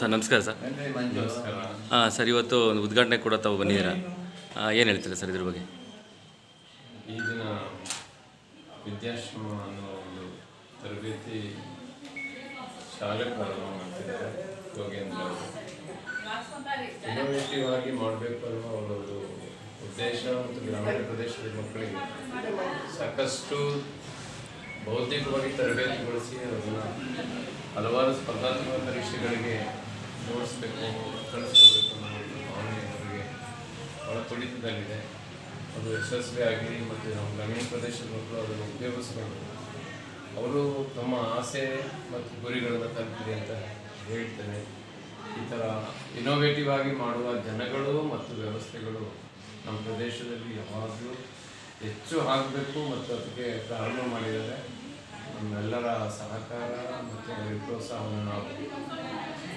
Sir ನಮಸ್ಕಾರ sir. ನಮಸ್ಕಾರ. ಹಾಂ ಸರ್ ಇವತ್ತು ಒಂದು ಉದ್ಘಾಟನೆ ಕೂಡ ತಾವು ಬಂದಿದ್ದೀರಾ? ಏನು ಹೇಳ್ತೀರಾ ಸರ್ ಇದ್ರ ಬಗ್ಗೆ? ಈ ದಿನ ವಿದ್ಯಾಶ್ರಮ ಅನ್ನೋ ಒಂದು ತರಬೇತಿ ಶಾಲೆ ಪ್ರಾರಂಭ ಮಾಡ್ತಿದ್ದಾರೆ ಯೋಗೇಂದ್ರ ಅವರು. ಇನ್ನೋವೇಟಿವ್ ಆಗಿ ಮಾಡಬೇಕು ಅನ್ನೋ ಅವರೊಂದು ಉದ್ದೇಶ ಮತ್ತು ಗ್ರಾಮೀಣ ಪ್ರದೇಶದ ಮಕ್ಕಳಿಗೆ ಸಾಕಷ್ಟು ಬೌದ್ಧಿಕವಾಗಿ ತರಬೇತಿಗೊಳಿಸಿ ಅದನ್ನು ಹಲವಾರು ಸ್ಪರ್ಧಾತ್ಮಕ ಪರೀಕ್ಷೆಗಳಿಗೆ ಜೋಡಿಸ್ಬೇಕು ಕಳಿಸ್ಕೊಡ್ಬೇಕು ಅನ್ನೋ ಒಂದು ಭಾವನೆ ಅವರಿಗೆ ಬಹಳ ತುಡಿತದಲ್ಲಿದೆ ಅದು ಯಶಸ್ವಿ ಆಗಲಿ ಮತ್ತು ನಮ್ಮ ಗ್ರಾಮೀಣ ಪ್ರದೇಶದ ಮಕ್ಕಳು ಅದನ್ನು ಉಪಯೋಗಿಸ್ಕೊಂಡು ಅವರು ತಮ್ಮ ಆಸೆ ಮತ್ತು ಗುರಿಗಳನ್ನು ತಲುಪಿದೆ ಅಂತ ಹೇಳ್ತೇನೆ. ಈ ಥರ ಇನೋವೇಟಿವ್ ಆಗಿ ಮಾಡುವ ಜನಗಳು ಮತ್ತು ವ್ಯವಸ್ಥೆಗಳು ನಮ್ಮ ಪ್ರದೇಶದಲ್ಲಿ ಯಾವಾಗಲೂ ಹೆಚ್ಚು ಆಗಬೇಕು ಮತ್ತು ಅದಕ್ಕೆ ಪ್ರಾರಂಭ ಮಾಡಿದ್ದಾರೆ. ನಮ್ಮೆಲ್ಲರ ಸಹಕಾರ ಮತ್ತು ಅವರ ಪ್ರೋತ್ಸಾಹವನ್ನು ನಾವು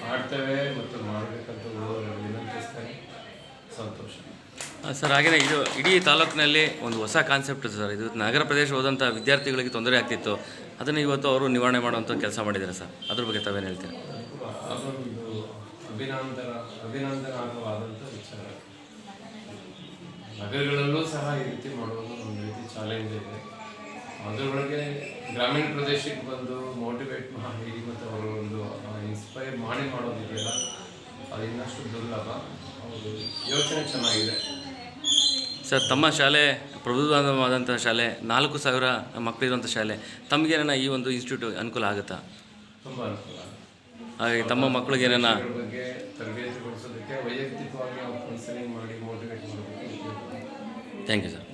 ಮಾಡ್ತೇವೆ ಮತ್ತು ಮಾಡಬೇಕಂತ ವಿನಂತಿಸ್ತೇನೆ. ಸಂತೋಷ. ಸರ್ ಹಾಗೆಯೇ ಇದು ಇಡೀ ತಾಲೂಕಿನಲ್ಲಿ ಒಂದು ಹೊಸ ಕಾನ್ಸೆಪ್ಟ್ ಸರ್ ಇದು ನಗರ ಪ್ರದೇಶ ಹೋದಂಥ ವಿದ್ಯಾರ್ಥಿಗಳಿಗೆ ತೊಂದರೆ ಆಗ್ತಿತ್ತು. ಅದನ್ನು ಇವತ್ತು ಅವರು ನಿವಾರಣೆ ಮಾಡುವಂಥ ಕೆಲಸ ಮಾಡಿದ್ದಾರೆ ಸರ್. ಅದ್ರ ಬಗ್ಗೆ ತಾವೇನು ಹೇಳ್ತೀರಾ? ಅದೊಂದು ಅಭಿನಂದನ ಅಭಿನಂದನಾರ್ಹವಾದಂಥ ವಿಚಾರ. ನಗರಗಳಲ್ಲೂ ಸಹ ಈ ರೀತಿ ಮಾಡುವುದು ಒಂದು ರೀತಿ ಚಾಲೆಂಜ್ ಇದೆ. ಅದರೊಳಗೆ ಗ್ರಾಮೀಣ ಪ್ರದೇಶಕ್ಕೆ ಬಂದು ಮೋಟಿವೇಟ್ ಮಾಡಿ ಮತ್ತು ಅವರು ಒಂದು ಇನ್ಸ್ಪೈರ್ ಮಾಡಿ ಮಾಡೋದಿದೆಯಲ್ಲ ಅದು ಇನ್ನಷ್ಟು ದುರ್ಲಭ. ಅವರು ಯೋಚನೆ ಚೆನ್ನಾಗಿದೆ. ಸರ್ ತಮ್ಮ ಶಾಲೆ ಪ್ರಬುದ್ಧವಾದಂಥ ಶಾಲೆ ನಾಲ್ಕು ಸಾವಿರ ಮಕ್ಕಳಿರುವಂಥ ಶಾಲೆ ತಮಗೇನ ಈ ಒಂದು ಇನ್ಸ್ಟಿಟ್ಯೂಟ್ ಅನುಕೂಲ ಆಗುತ್ತಾ? ತುಂಬ ಅನುಕೂಲ ಹಾಗೆ ತಮ್ಮ ಮಕ್ಕಳಿಗೆ ಏನೇನ ಬಗ್ಗೆ ತರಬೇತಿ ಕೊಡಿಸೋದಕ್ಕೆ ವೈಯಕ್ತಿಕವಾಗಿ ಕೌನ್ಸಿಲಿಂಗ್ ಮಾಡಿ ಮೋಟಿವೇಟ್ ಮಾಡೋದಕ್ಕೆ ಥ್ಯಾಂಕ್ ಯು ಸರ್